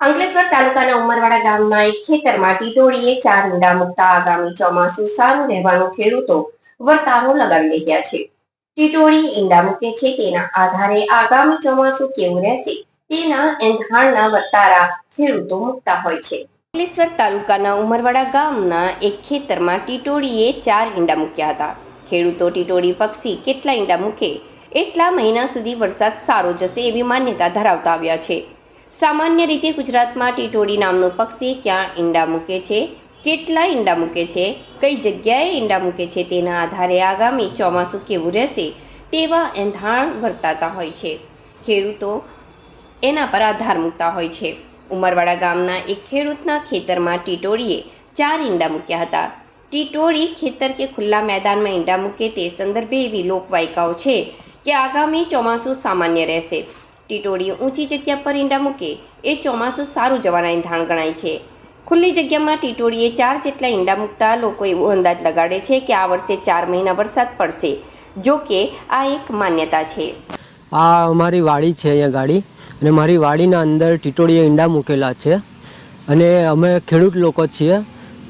અંકલેશ્વર તાલુકાના ઉમરવાડા ગામના એક ખેતરમાં ટીટોળીએ ચાર ઈંડા મૂકતા આગામી ચોમાસું સારું રહેવાનું ખેડૂતો વર્તારો લગાવી રહ્યા છે. ટીટોળી ઈંડા મૂકે છે તેના આધારે આગામી ચોમાસું કેવું રહેશે તેના એંધાણના વર્તારા ખેડૂતો મૂકતા હોય છે. અંકલેશ્વર તાલુકાના ઉમરવાડા ગામના એક ખેતરમાં ટીટોળીએ ચાર ઈંડા મૂક્યા હતા. ખેડૂતો ટીટોળી પક્ષી કેટલા ઈંડા મૂકે એટલા મહિના સુધી વરસાદ સારો જશે એવી માન્યતા ધરાવતા આવ્યા છે. સામાન્ય રીતે ગુજરાતમાં ટીટોડી નામનું પક્ષી ક્યાં ઈંડા મૂકે છે, કેટલા ઈંડા મૂકે છે, કઈ જગ્યાએ ઈંડા મૂકે છે તેના આધારે આગામી ચોમાસું કેવું રહેશે તેવા એંધાણ વર્તાતા હોય છે. ખેડૂતો એના પર આધાર મૂકતા હોય છે. ઉમરવાડા ગામના એક ખેડૂતના ખેતરમાં ટીટોળીએ ચાર ઈંડા મૂક્યા હતા. ટીટોળી ખેતર કે ખુલ્લા મેદાનમાં ઈંડા મૂકે તે સંદર્ભે એવી લોકવાયકાઓ છે કે આગામી ચોમાસું સામાન્ય રહેશે. ટીટોળી ઊંચી જગ્યા પર ઈંડા મૂકે, એ ચોમાસું સારું જવાના ઈંધાણ ગણાય છે. ખુલ્લી જગ્યામાં ટીટોળીએ ચાર જેટલા ઈંડા મૂકતા લોકો એવો અંદાજ લગાડે છે કે આ વર્ષે ચાર મહિના વરસાદ પડશે, જો કે આ એક માન્યતા છે. આ અમારી વાડી છે અહીંયા ગાડી, અને મારી વાડીના અંદર ટીટોળીએ ઈંડા મૂકેલા છે. અને અમે ખેડૂત લોકો છીએ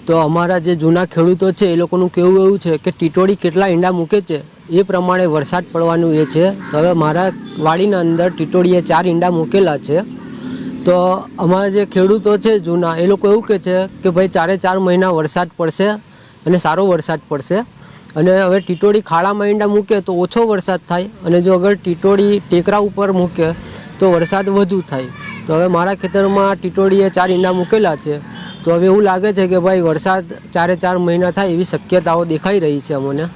તો અમારા જે જૂના ખેડૂતો છે, એ લોકોનું કેવું એવું છે કે ટીટોળી કેટલા ઈંડા મૂકે છે, એ પ્રમાણે વરસાદ પડવાનું એ છે. તો હવે મારા વાડીના અંદર ટીટોળીએ ચાર ઈંડા મૂકેલા છે. તો અમારા જે ખેડૂતો છે જૂના, એ લોકો એવું કહે છે કે ભાઈ ચારે ચાર મહિના વરસાદ પડશે અને સારો વરસાદ પડશે. અને હવે ટીટોળી ખાડામાં ઈંડા મૂકે તો ઓછો વરસાદ થાય અને જો અગર ટીટોળી ટેકરા ઉપર મૂકે તો વરસાદ વધુ થાય. તો હવે મારા ખેતરમાં ટીટોળીએ ચાર ઈંડા મૂકેલા છે. તો હવે એવું લાગે છે કે ભાઈ વરસાદ ચારે ચાર મહિના થાય એવી શક્યતાઓ દેખાઈ રહી છે અમને.